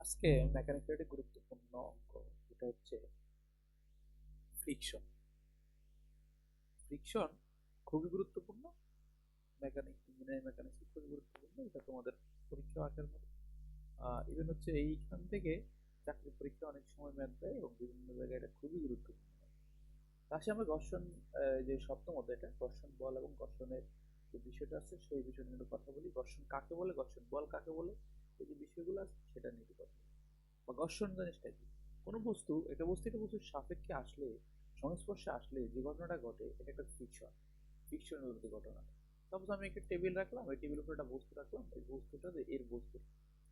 আজকে মেকানিক্যাল একটি গুরুত্বপূর্ণ অঙ্ক, এটা হচ্ছে ফ্রিকশন ফ্রিকশন খুবই গুরুত্বপূর্ণ মেকানিক ইঞ্জিনিয়ারিং মেকানিক্স খুবই গুরুত্বপূর্ণ, এটা তোমাদের পরীক্ষা আসার মতো। ইভেন হচ্ছে এইখান থেকে চাকরি পরীক্ষা অনেক সময় ম্যাথ দেয় এবং বিভিন্ন জায়গায় এটা খুবই গুরুত্বপূর্ণ। আসে আমরা ঘর্ষণ যে সপ্তম অধ্যায় এটা, ঘর্ষণ বল এবং ঘর্ষণের যে বিষয়টা আছে, সেই বিষয় নিয়ে কথা বলি। ঘর্ষণ কাকে বলে? ঘর্ষণ বল কাকে বলে? এই যে বিষয়গুলো আছে, সেটা নিয়ে কথা বলি। বা ঘর্ষণ জিনিসটা কি? কোনো বস্তু, একটা বস্তু একটা বস্তুর সাপেক্ষে আসলে, সংস্পর্শে আসলে যে ঘটনাটা ঘটে, এটা একটা ফিকশন ফিকশন বলতে ঘটনা। সাপোজ আমি একটা টেবিল রাখলাম, এই টেবিলের উপর একটা বস্তু রাখলাম, এই বস্তুটা যে এর বস্তু,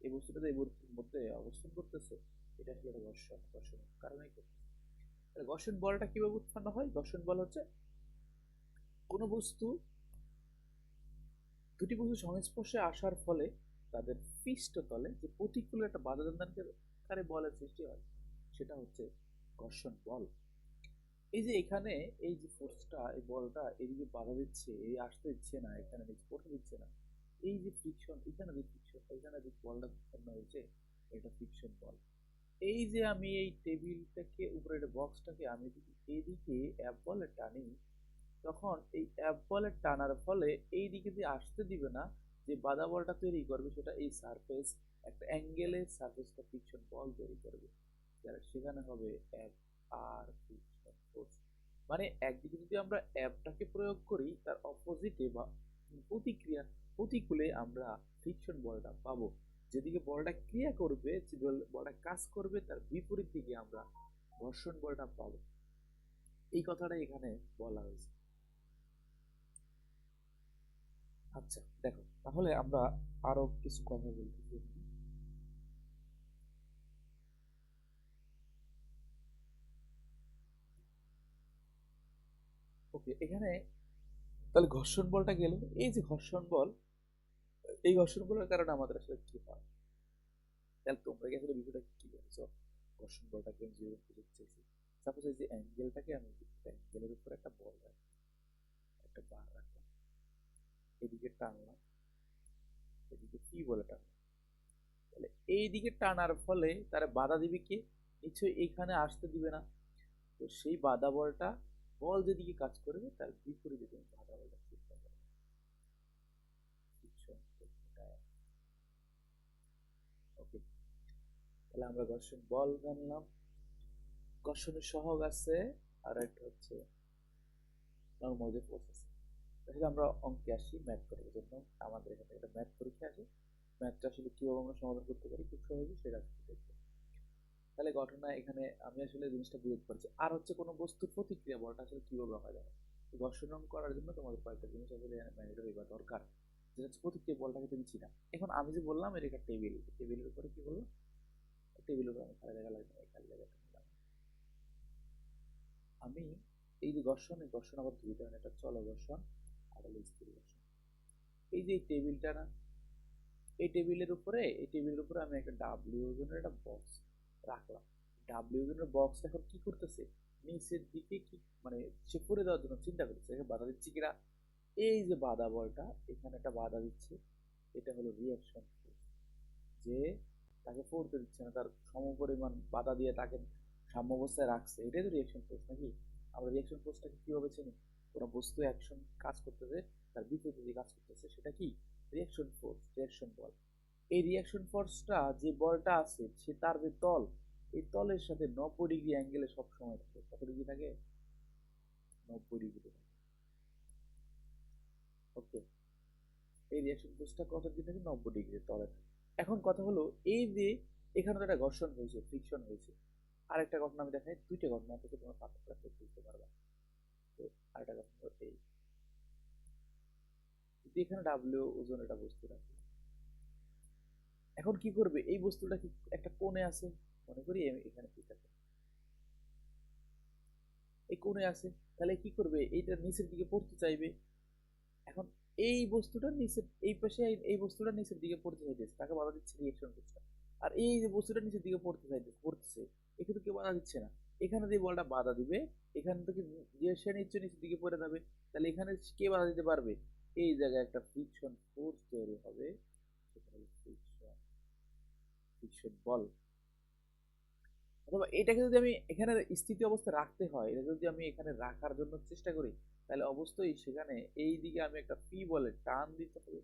এই বস্তুটা এই বস্তুর মধ্যে অবস্থান করতেছে, এটা আসলে একটা ঘর্ষণ ঘর্ষণ কারণে কি? তাহলে ঘর্ষণ বলটা কীভাবে উৎপন্ন হয়? ঘর্ষণ বল হচ্ছে কোনো বস্তু দুটি বস্তু সংস্পর্শে আসার ফলে তাদের পৃষ্ঠতলে যে প্রতিকূল একটা বাধা দানকারী বলের সৃষ্টি হয়, সেটা হচ্ছে ঘর্ষণ বল। এই যে এখানে এই যে ফোর্সটা এই বলটা এদিকে বাধা দিচ্ছে, এই আসতে দিচ্ছে না, এখানে পড়তে দিচ্ছে না, এই যে ফ্রিকশন এখানে যে ফ্রিকশন এখানে যে বলটা উৎপন্ন হয়েছে, এটা ফ্রিকশন বল। এই যে আমি এই টেবিলটাকে উপরে বক্সটাকে আমি যদি এইদিকে অ্যাপ বলে টানি তখন এই অ্যাপ বলে টানার ফলে এই দিকে দিয়ে আসতে দিবে না যে বাধা বলটা তৈরি করবে, সেটা এই সারফেস একটা অ্যাঙ্গেলে সারফেসটা ফ্রিকশন বল তৈরি করবে। সেখানে হবে অ্যাপ আর ফ্রিকশন ফোর্স মানে একদিকে যদি আমরা অ্যাপটাকে প্রয়োগ করি, তার অপোজিটে বা প্রতিক্রিয়া, প্রতিকূলে আমরা ফ্রিকশন বলটা পাবো। যেদিকে বলটা ক্রিয়া করবে, যে বল- বলটা কাজ করবে, তার বিপরীত দিকে আমরা ঘর্ষণ বলটা পাবো। এই কথাটা এখানে বলা হয়েছে। আচ্ছা দেখো, তাহলে আমরা আরও কিছু কথা বলতেছি ওকে এখানে তাহলে ঘর্ষণ বলটা গেল। এই যে ঘর্ষণ বল, এই ঘর্ষণ বলের কারণে আমাদের আসলে কি হয়? তাহলে তোমরা কি আসলে বিষয়টা কি বলছো ঘর্ষণ বলটাকে আমি যেরকম বুঝতে চাইছি সাপোজ এই যে অ্যাঙ্গেলটাকে আমি অ্যাঙ্গেলের উপর একটা বল একটা বার রাখলাম এদিকে টানলাম এদিকে কি বলে টানলাম তাহলে এই দিকে টানার ফলে তারা বাধা দিবে কি? নিশ্চয়ই এখানে আসতে দিবে না। তো সেই বাধা বলটা বল যেদিকে কাজ করবে তার বিপরীতে তুমি বাধা বলটা তাহলে আমরা ঘর্ষণ বল জানলাম। ঘর্ষণের সহগ আছে। আর একটা হচ্ছে নর্মাল যে আছে আমরা অঙ্কে আসি ম্যাথ করার জন্য আমাদের এখানে একটা ম্যাথ পরীক্ষা আছে। ম্যাথটা আসলে কীভাবে আমরা সমাধান করতে পারি খুব সহজে সেটা আজকে দেখব। তাহলে ঘটনা এখানে আমি আসলে জিনিসটা বুঝতে পারছি। আর হচ্ছে কোনো বস্তুর প্রতিক্রিয়া বলটা আসলে কীভাবে রাখা যাবে ঘর্ষণ করার জন্য তোমাদের কয়েকটা জিনিস আসলে ম্যানেজার বা দরকার। যেটা হচ্ছে প্রতিক্রিয়া বলটাকে তুমি চিনা। এখন আমি যে বললাম, এটা একটা টেবিল টেবিলের উপরে কি বললাম টেবিলের উপরে আমি খালি জায়গা লাগবে খালি জায়গাটা নিলাম। আমি এই যে ঘর্ষণ, এই ঘর্ষণ আবার দুই ধরনের একটা চল ঘর্ষণ আর হলো স্থির ঘর্ষণ এই যে টেবিলটা না, এই টেবিলের উপরে, এই টেবিলের উপরে আমি একটা ডাব্লিউ ওজনের একটা বক্স রাখলাম। ডাব্লিউ ওজনের বক্স এখন কি করতেছে? নিচের দিকে কি মানে সে পড়ে দেওয়ার জন্য চিন্তা করতেছে বাধা দিচ্ছে কিনা? এই যে বাধা বলটা, এখানে একটা বাধা দিচ্ছে, এটা হলো রিয়াকশন যে তাকে পড়তে দিচ্ছে না, তার সমপরিমাণ বাধা দিয়ে তাকে সাম্য অবস্থায় রাখছে, এটাই তো রিয়াকশন ফোর্স নাকি? আমরা রিয়াকশন ফোর্সটাকে কীভাবে চিনি? কোনো বস্তু অ্যাকশন কাজ করতেছে, তার বিপরীতে যে কাজ করতেছে সেটা কি? রিয়াকশন ফোর্স রিয়াকশন বল এই রিয়াকশন ফোর্সটা যে বলটা আছে, সে তার যে তল, এই তলের সাথে নব্বই ডিগ্রি অ্যাঙ্গেলে সবসময় থাকে। কত ডিগ্রি থাকে? নব্বই ডিগ্রি থাকে। ওকে এই রিয়াকশন ফোর্সটা কত ডিগ্রি থাকে? নব্বই ডিগ্রি তলে এখন কথা হলো, এই যে এখানে তো একটা ঘর্ষণ হয়েছে ফ্রিকশন হয়েছে। আরেকটা ঘটনা আমি দেখাই, দুইটা ঘটনা থেকে তোমার পার্থক্যটা বুঝতে পারবা। আরেকটা ঘটনা হলো এই এখানে ডাব্লিউ ওজন এটা বস্তু রাখি এখন কি করবে? এই বস্তুটা কি একটা কোণে আছে? মনে করি এখানে ঠিক আছে। এই কোণে আছে। তাহলে কি করবে? এইটা নিচের দিকে পড়তে চাইবে। এখন এই বস্তুটা নিচের, এই পাশে এই- বস্তুটা নিচের দিকে পড়তে চাইতেছে। তাকে বাধা দিচ্ছে রিয়েকশন করছে আর এই যে বস্তুটা নিচের দিকে পড়তে চাইতেছে, পড়তেছে এখানে কেউ বাধা দিচ্ছে না। এখানে দিয়ে বলটা বাধা দিবে এখান থেকে যে সে নিচে নিচের দিকে পড়ে যাবে, তাহলে এখানে কে বাধা দিতে পারবে? এই জায়গায় একটা ফ্রিকশন ফোর্স তৈরি হবে ফ্রিকশন বল অথবা এটাকে যদি আমি এখানে স্থিতি অবস্থা রাখতে হয়, এটা যদি আমি এখানে রাখার জন্য চেষ্টা করি, তাহলে অবশ্যই সেখানে এই দিকে আমি একটা পি বলে টান দিতে হবে।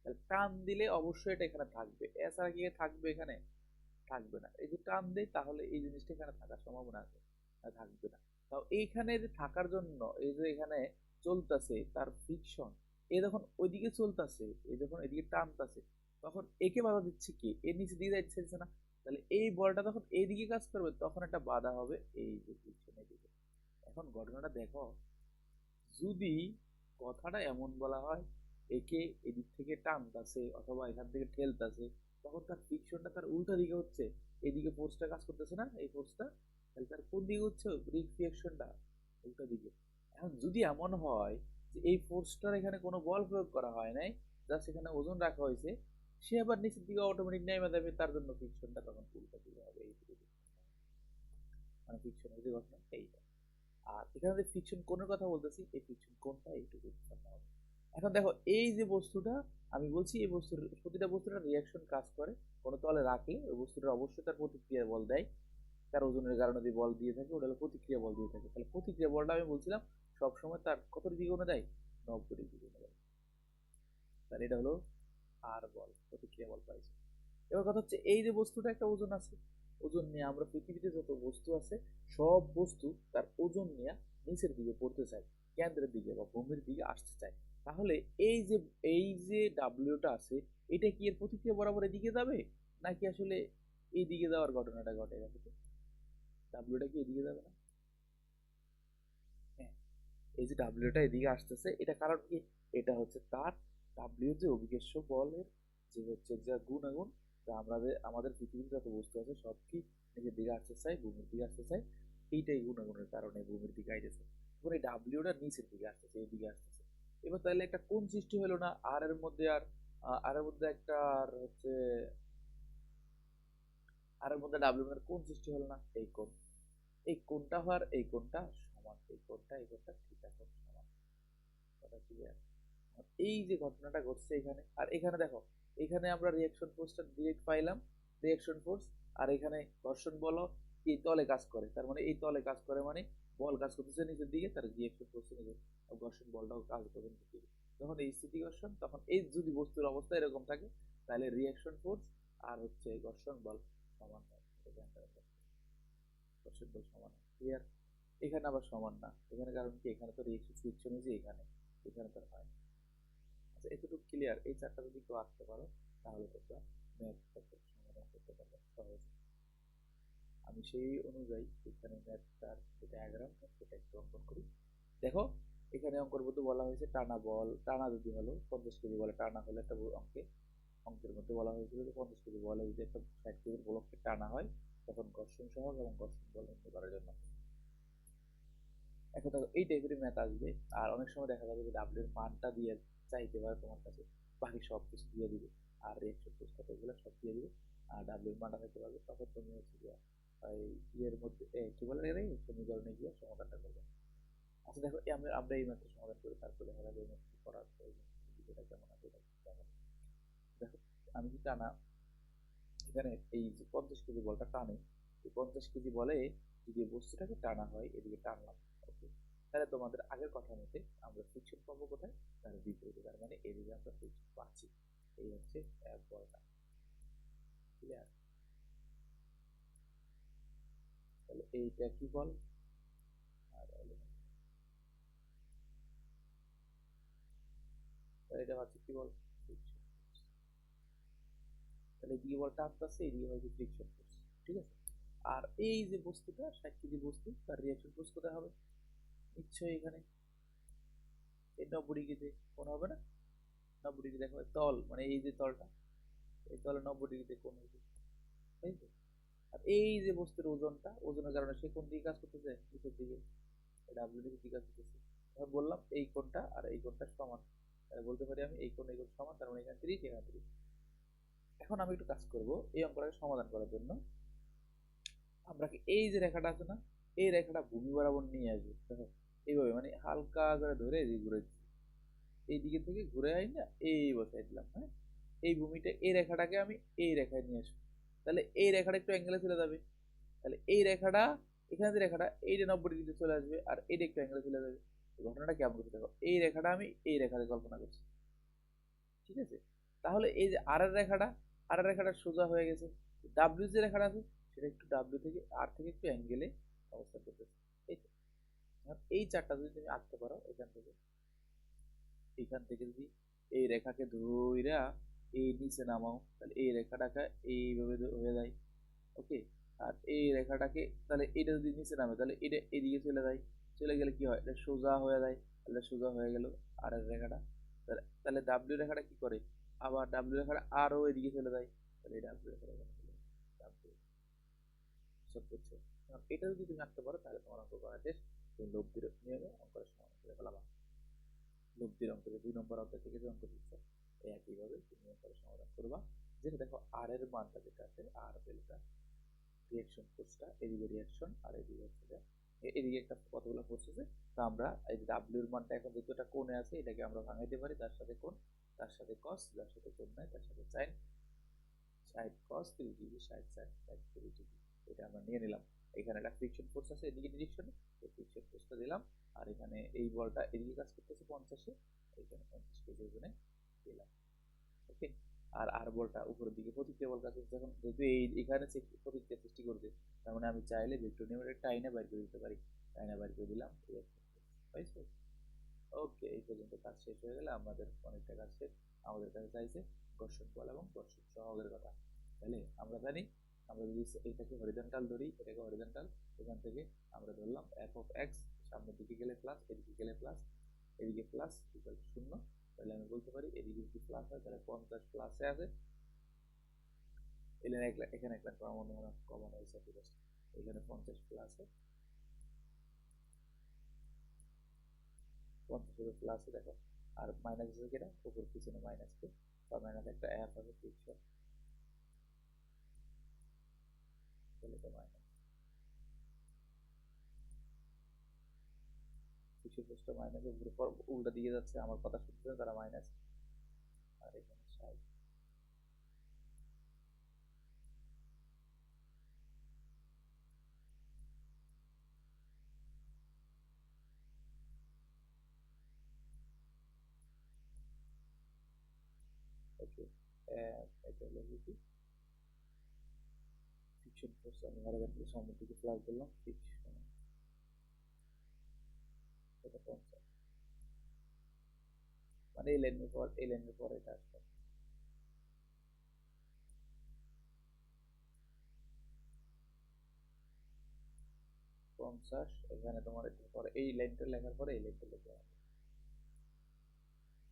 তাহলে টান দিলে অবশ্যই এটা এখানে থাকবে। এছাড়া কি থাকবে এখানে? থাকবে না। এই যে টান দেয়, তাহলে এই জিনিসটা এখানে থাকার সম্ভাবনা আছে। থাকবে না। তাও এইখানে যে থাকার জন্য, এই যে এখানে চলতেছে তার ফ্রিকশন এ যখন ওইদিকে চলতেছে, এ যখন এদিকে টানতেছে, তখন একে বাধা দিচ্ছে কি? এর নিচে দিয়ে যাচ্ছে না। তাহলে এই বলটা যখন এইদিকে কাজ করবে, তখন একটা বাধা হবে এই যে পিছনের দিকে। এখন ঘটনাটা দেখো, যদি কথাটা এমন বলা হয়, একে এদিক থেকে টানতাছে অথবা এখান থেকে ঠেলতাছে, তখন তার ফ্রিকশনটা তার উল্টা দিকে হচ্ছে। এদিকে ফোর্সটা কাজ করতেছে না, এই ফোর্সটা তাহলে তার কোন দিকে হচ্ছে? রিফ্লেকশনটা উল্টা দিকে। এখন যদি এমন হয় যে এই ফোর্সটার এখানে কোনো বল প্রয়োগ করা হয় নাই যা সেখানে ওজন রাখা হয়েছে, সে আবার নিচের দিকে অটোমেটিক নেমে যাবে তার জন্য ফ্রিকশনটা তখন উল্টা দিকে হবে, এই দিকে মানে ফ্রিকশনের যে ঘটনা এইটা। আর এখানে যে ফ্রিকশন কোণের কথা বলতেছি, এই ফ্রিকশন কোণটা এইটুকু জানতে হবে। এখন দেখো, এই যে বস্তুটা, আমি বলছি এই বস্তুর, প্রতিটা বস্তুটা রিয়াকশন কাজ করে। কোনো তলে রাখলে ওই বস্তুটা অবশ্যই তার প্রতিক্রিয়া বল দেয়। তার ওজনের কারণে যে বল দিয়ে থাকে, ওটা হলো প্রতিক্রিয়া বল দিয়ে থাকে। তাহলে প্রতিক্রিয়া বলটা আমি বলছিলাম, সবসময় তার কত দিকে কোনো দেয় নব্বই ডিগ্রি কোনো দেয় তাহলে এটা হলো আর বল, প্রতিক্রিয়া বল পাইছে। এবার কথা হচ্ছে, এই যে বস্তুটা একটা ওজন আছে, ওজন নিয়ে আমরা পৃথিবীতে যত বস্তু আছে, সব বস্তু তার ওজন নিয়ে নিচের দিকে পড়তে চায়, কেন্দ্রের দিকে বা ভূমির দিকে আসতে চায়। তাহলে এই যে এই যে ডাব্লিউটা আছে, এটা কি এর প্রতিক্রিয়া বরাবর এদিকে যাবে? নাকি আসলে এই দিকে যাওয়ার ঘটনাটা ঘটে গেছে? ডাব্লিউটা কি এদিকে যাবে না? হ্যাঁ। এই যে ডাব্লিউটা এদিকে আসতেছে এটা কারণ কি? এটা হচ্ছে তার ডাব্লিউ যে অভিকেশ্য বলের যে হচ্ছে যা গুণাগুণ যা আমাদের আমাদের পৃথিবীর যত বস্তু আছে সব কি নিজের দিকে আসতে চাই ভূমির দিকে আসতে চাই এইটাই গুণাগুণের কারণে ভূমির দিকে আইতেছে। এখন এই ডাব্লিউটা নিচের দিকে আসতেছে এই দিকে আসতেছে। এবার তাহলে একটা কোন সৃষ্টি হলো না? আর এর মধ্যে আর আর এর মধ্যে একটা আর হচ্ছে আর এর মধ্যে ডাব্লিউ কোন সৃষ্টি হলো না? এই কোণ এই কোণটা হওয়ার, এই কোণটা সমান, এই কোণটা এই কোণটা, ঠিক আছে সমান। এই যে ঘটনাটা ঘটছে এখানে, আর এখানে দেখো, এখানে আমরা রিয়াকশন ফোর্সটা ডিরেক্ট পাইলাম রিয়াকশন ফোর্স আর এখানে ঘর্ষণ বল এই তলে কাজ করে, তার মানে এই তলে কাজ করে মানে বল কাজ করতেছে নিচের দিকে, তার রিয়াকশন ফোর্স নিজের ঘর্ষণ বলটাও কাজ করবে নিচের দিকে। যখন এই স্থিতি ঘর্ষণ, তখন এই যদি বস্তুর অবস্থা এরকম থাকে, তাহলে রিয়াকশন ফোর্স আর হচ্ছে ঘর্ষণ বল সমান হয়। ঘর্ষণ বল সমান। ক্লিয়ার এখানে আবার সমান না। এখানে কারণ কি? এখানে তো রিয়াকশন হয়েছে এখানে। এখানে তো হয় আচ্ছা এতটুকু ক্লিয়ার এই চারটা যদি কেউ আসতে পারো, তাহলে তোমরা ম্যাথটাকে সমাধান করতে পারবে সহজে। আমি সেই অনুযায়ী এখানে ম্যাথটার যে ডায়াগ্রাম সেটা একটু অঙ্কন করি। দেখো, এখানে অঙ্কের মধ্যে বলা হয়েছে টানা বল, টানা যদি হলো, পঞ্চাশ কেজি বলে টানা হলে একটা অঙ্কে, অঙ্কের মধ্যে বলা হয়েছিল যে পঞ্চাশ কেজি বলে যদি একটা ষাট কেজির ব্লককে টানা হয় তখন ঘর্ষণ সহজ এবং ঘর্ষণ বল নির্ণয় করার জন্য। এখন দেখো, এই টাইপের ম্যাথ আসবে, আর অনেক সময় দেখা যাবে যে ডাব্লিউর মানটা দিয়ে চাইতে পারে তোমার কাছে। বাকি সব কিছু দিয়ে দিবে। আর রিয়েকশন ফোর্স কতগুলো সব দিয়ে দিবে। আর ডাব্লিউর মানটা থাকতে পারবে। তখন তুমি হচ্ছে গিয়ে এই ইয়ের মধ্যে কি বলে সমীকরণে গিয়ে সমাধানটা করবে। আচ্ছা দেখো আমরা আমরা এই ম্যাথটা সমাধান করি। তারপরে দেখা যাবে করার দেখো আমি কি টানা এখানে এই যে পঞ্চাশ কেজি বলটা টানে, এই পঞ্চাশ কেজি বলে যদি বস্তুটাকে টানা হয়, এদিকে টানলাম ওকে তাহলে তোমাদের আগের কথা মতে আমরা ফ্রিকশন পাবো কোথায়? তার বিপরীতে, তার মানে এদিকে আমরা ফ্রিকশন পাচ্ছি। এই হচ্ছে বলটা। ক্লিয়ার তাহলে এইটা কি বল? আর এটা হচ্ছে কি বল? তাহলে এদিকে বলটা আসতেছে এদিকে হচ্ছে ফ্রিকশন ফোর্স ঠিক আছে? আর এই যে বস্তুটা ষাট কেজি বস্তু, তার রিয়াকশন ফোর্স কোথায় হবে। নিশ্চয়ই এখানে এই নব্বই ডিগ্রিতে কোন হবে না? নব্বই ডিগ্রি দেখো তল মানে এই যে তলটা, এই তলে নব্বই ডিগ্রিতে কোন হবে? তাই তো? আর এই যে বস্তুর ওজনটা, ওজনের কারণে সে কোন দিকে কাজ করতেছে? নিচের দিকে। ডাব্লিউ দিকে কাজ করতেছে। বললাম এই কোনটা আর এই কোনটা সমান। বলতে পারি আমি এই কোন এই কোন সমান, তার মানে এখানে তিরিশ এখানে তিরিশ। এখন আমি একটু কাজ করব এই অঙ্কটাকে সমাধান করার জন্য। আমরা এই যে রেখাটা আছে না, এই রেখাটা ভূমি বরাবর নিয়ে আসব, দেখো, এইভাবে মানে হালকা করে ধরে এই ঘুরে এই দিকে থেকে ঘুরে আই না, এই বসাই দিলাম হ্যাঁ? এই ভূমিটা, এই রেখাটাকে আমি এই রেখায় নিয়ে আসব। তাহলে এই রেখাটা একটু অ্যাঙ্গেলে চলে যাবে। তাহলে এই রেখাটা, এখানে যে রেখাটা, এইটা নব্বই ডিগ্রিতে চলে আসবে আর এইটা একটু অ্যাঙ্গেলে চলে যাবে। ঘটনাটা কেমন করতে দেখো এই রেখাটা আমি এই রেখাতে কল্পনা করছি। ঠিক আছে? তাহলে এই যে আর রেখাটা আর রেখাটা সোজা হয়ে গেছে। ডাব্লিউ যে রেখাটা আছে, সেটা একটু ডাব্লিউ থেকে আর থেকে একটু অ্যাঙ্গেলে অবস্থান করতেছে। এই তো। এই চারটা যদি তুমি আঁকতে পারো, এখান থেকে এখান থেকে যদি এই রেখাকে ধইরা এই নিচে নামাও, তাহলে এই রেখাটাকে এইভাবে হয়ে যায়। ওকে আর এই রেখাটাকে, তাহলে এটা যদি নিচে নামে, তাহলে এটা এদিকে চলে যায়। চলে গেলে কি হয়? এটা সোজা হয়ে যায়। তাহলে সোজা হয়ে গেল আর রেখাটা। তাহলে ডাব্লিউ রেখাটা কি করে? আবার ডাব্লিউ রেখাটা আরও এদিকে চলে যায়। তাহলে সব এখন এটা যদি তুমি আঁকতে পারো, তাহলে তোমার অঙ্ক করা শেষ। তুমি লব্ধির নিয়মে অঙ্কের সমাধান করে ফেলাবা লব্ধির অঙ্কের দুই নম্বর অঙ্ক থেকে যে অঙ্ক দিচ্ছে এই একইভাবে তুমি অঙ্কের সমাধান করবা। যেটা দেখো আর এর মানটা যেটা আছে আর বেলটা রিয়াকশন ফোর্সটা এদিকে রিয়াকশন আর এদিকে হচ্ছে এদিকে একটা কতগুলো ফোর্স আছে, তো আমরা এই যে ডাব্লিউ এর মানটা এখন যেহেতু এটা কোণে আছে, এটাকে আমরা ভাঙাইতে পারি, তার সাথে কোণ তার সাথে কস যার সাথে কোণ নাই তার সাথে sine side cos three degree side sine three degree এটা আমরা নিয়ে নিলাম। এখানে একটা ফ্রিকশন ফোর্স আছে, এদিকে ডিরেকশনে এই ফ্রিকশন ফোর্সটা দিলাম। আর এখানে এই বলটা এদিকে কাজ করতেছে পঞ্চাশে, এখানে পঞ্চাশ কেজি ওজনে দিলাম। ওকে আর আর বলটা উপরের দিকে প্রতিক্রিয়া বল কাজ যখন যেহেতু এই এখানে প্রতিক্রিয়া সৃষ্টি করবে তার মানে আমি চাইলে ভেক্টর নিয়ে টাইনে বাইর করে দিতে পারি। টাইনে বাইর করে দিলাম পাইছো ওকে, এই পর্যন্ত কাজ শেষ হয়ে গেলে আমাদের অনেকটা কাজ শেষ। আমাদের কাছে চাইছে ঘর্ষণ বল এবং ঘর্ষণ সহগের কথা। তাহলে আমরা জানি, আমরা যদি এটাকে হরিজন্টাল ধরি, এটাকে হরিজন্টাল এখান থেকে আমরা ধরলাম এফ অফ এক্স সামনের দিকে গেলে প্লাস এদিকে গেলে প্লাস এদিকে প্লাস ইকুয়াল শূন্য। তাহলে আমি বলতে পারি এদিকে যদি প্লাস হয়, তাহলে পঞ্চাশ প্লাসে আছে। এখানে এক এখানে এক লাইন কমন কমন হয়েছে ঠিক আছে এখানে পঞ্চাশ প্লাসে পঞ্চাশের প্লাসে দেখো। আর মাইনাস আছে কিনা উপর পিছনে মাইনাস কে। বা মাইনাস একটা অ্যাপ আছে তিনশো কিছু পোস্টটা মাইনাস উল্টা দিয়ে যাচ্ছে আমার কথা শুনছে না, তারা মাইনাস আর এখানে পঞ্চাশ মানে এই লাইনের পর এই লাইনের পর এটা আসবে। পঞ্চাশ এখানে তোমার পরে এই লাইনটা লেখার পরে এই লাইনটা লিখতে হবে।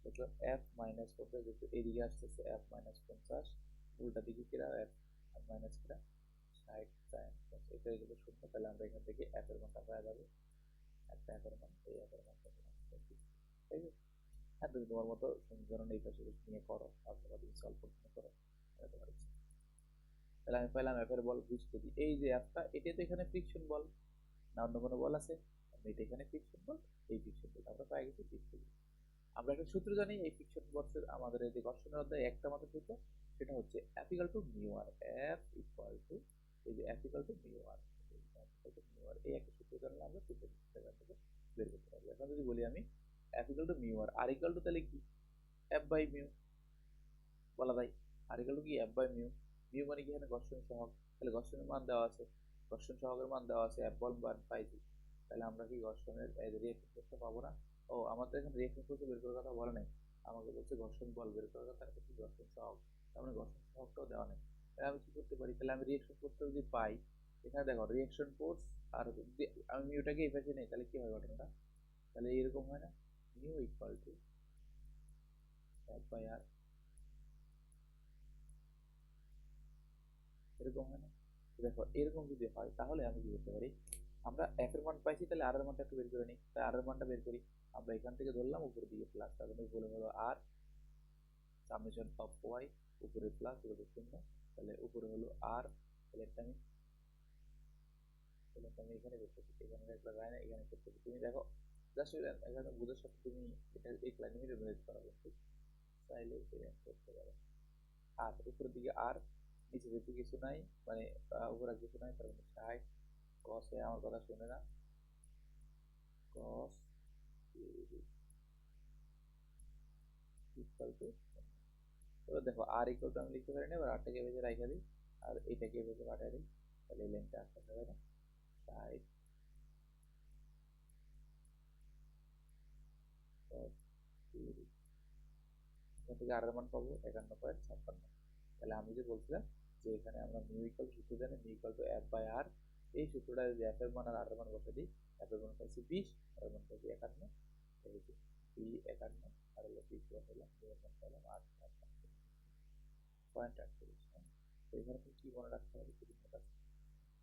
দেখলাম এফ মাইনাস পঞ্চাশ যেহেতু এদিকে আসতেছে এফ মাইনাস পঞ্চাশ, উল্টা দিকে কিরা এফ মাইনাস কিরা ষাট সাইন এটা যদি শূন্য, তাহলে আমরা এখান থেকে এফ এর মানটা পাওয়া যাবে। একটা এর মান, এই এফ এর মানটা ঠিক আছে হ্যাঁ তুমি তোমার মতো সমীকরণ এই পাশে নিয়ে করো অথবা তুমি সলভ করতে করো তাহলে আমি পেলাম এফ এর বল বুঝতে দিই এই যে অ্যাপটা এটা তো এখানে ফ্রিকশন বল। না অন্য কোনো বল আছে? এটা এখানে ফ্রিকশন বল, এই ফ্রিকশন বল। আমরা পাই গেছি ফিক্সড আমরা একটা সূত্র জানি, এই ফিকশন বক্সের আমাদের এই যে ঘর্ষণের অধ্যায় একটা মাত্র সূত্র, সেটা হচ্ছে F to mu R F equal to এই যে F to mu R mu R এই একটা সূত্র জানলে আমরা সূত্র থেকে বের করতে পারব। এখন যদি বলি আমি F to mu R R equal to তাহলে কি? এফ বাই মিউ বলা যায়। আর ইকাল টু কি? এফ বাই মিউ মিউ মানে কি? এখানে ঘর্ষণ সহগ, তাহলে ঘর্ষণের মান দেওয়া আছে ঘর্ষণ সহগের মান দেওয়া আছে এফ বল মান পাইছি তাহলে আমরা কি ঘর্ষণের ফোর্সটা পাবো না? ও, আমার আমাদের এখানে রিয়েকশন ফোর্স বের করার কথা বলে নাই। আমাকে বলছে, ঘর্ষণ বল, বের করার কথা আর কি ঘর্ষণ সহগ। তার মানে ঘর্ষণ দেওয়া নেই। তাহলে আমি কি করতে পারি? তাহলে আমি রিয়েকশন ফোর্সটা যদি পাই, এখানে দেখো রিয়েকশন ফোর্স আর আমি মিউটাকে এই নেই, তাহলে কি হয় ঘটনাটা? তাহলে এরকম হয় না? Mu equal to F by R এরকম হয় না? দেখো, এরকম যদি হয়, তাহলে আমি কি করতে পারি? আমরা এফ এর মান পাইছি, তাহলে আর এর মানটা একটু বের করে নিই। তাই আর এর মানটা বের করি। আমরা এখান থেকে ধরলাম, উপরের দিকে প্লাস তাহলে উপরে হলো আর সামেশন অফ ওয়াই উপরে প্লাস উপরে শূন্য, তাহলে উপরে হলো আর তাহলে একটা আমি, তাহলে আমি এখানে করতেছি এখানে একটা লাইন এখানে করতেছি তুমি দেখো জাস্ট এখানে বুঝার সাথে তুমি এটা, এই মিলে মেরেজ করা কিন্তু চাইলে করতে পারো। আর উপরের দিকে আর নিচের দিকে কিছু নাই মানে উপরে কিছু নাই, তার মানে ষাট কসে আমার কথা শুনে না। কস এবার দেখো আর ইকুয়াল টু আমি লিখতে পারি না এবার আটটাকে ভেজে রাখা দিই, আর এটাকে ভেজে পাঠিয়ে দিই, তাহলে এই লাইনটা আসতে হবে না থেকে আর পাবো একান্ন তাহলে আমি যে বলছিলাম যে এখানে আমরা মিউ সূত্র জানি মিউ বাই আর এই সূত্রটা যদি এফ এর মান আর আর মান বসে দিই এর মান পাইছি বিশ আর মান পাইছি একান্ন এই যে বি একান্ন আর হলো বিশ বি এর পেলাম আট পয়েন্ট আটত্রিশ তো এখানে তুমি কি মনে রাখতে হবে মনে রাখো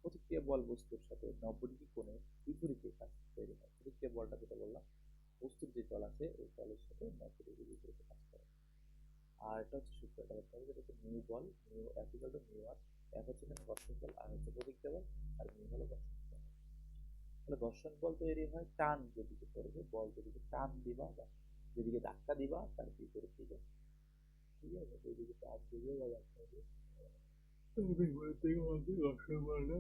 প্রতিক্রিয়া বল বস্তুর সাথে নব্বই ডিগ্রি কোণে বিপরীতে কাজ তৈরি হয় প্রতিক্রিয়া বলটা যেটা বললাম বস্তুর যে তল আছে ওই তলের সাথে নব্বই ডিগ্রি বিপরীতে কাজ করে আর এটা হচ্ছে সূত্রটা হচ্ছে হবে যেটা হচ্ছে mu ball F equal to mu R F হচ্ছে ঘর্ষণ বল আর হচ্ছে প্রতিক্রিয়া বল আর মিউ হলো ঘর্ষণ বল তাহলে ঘর্ষণ বল তৈরি হয় টান যেদিকে পড়বে বল যেদিকে টান দিবা বা যেদিকে ধাক্কা দিবা তার বিপরীত দিকে ঠিক আছে? যেদিকে টান দিবে বা ধাক্কা দিবে। বিপরীত ঘর্ষণ বল না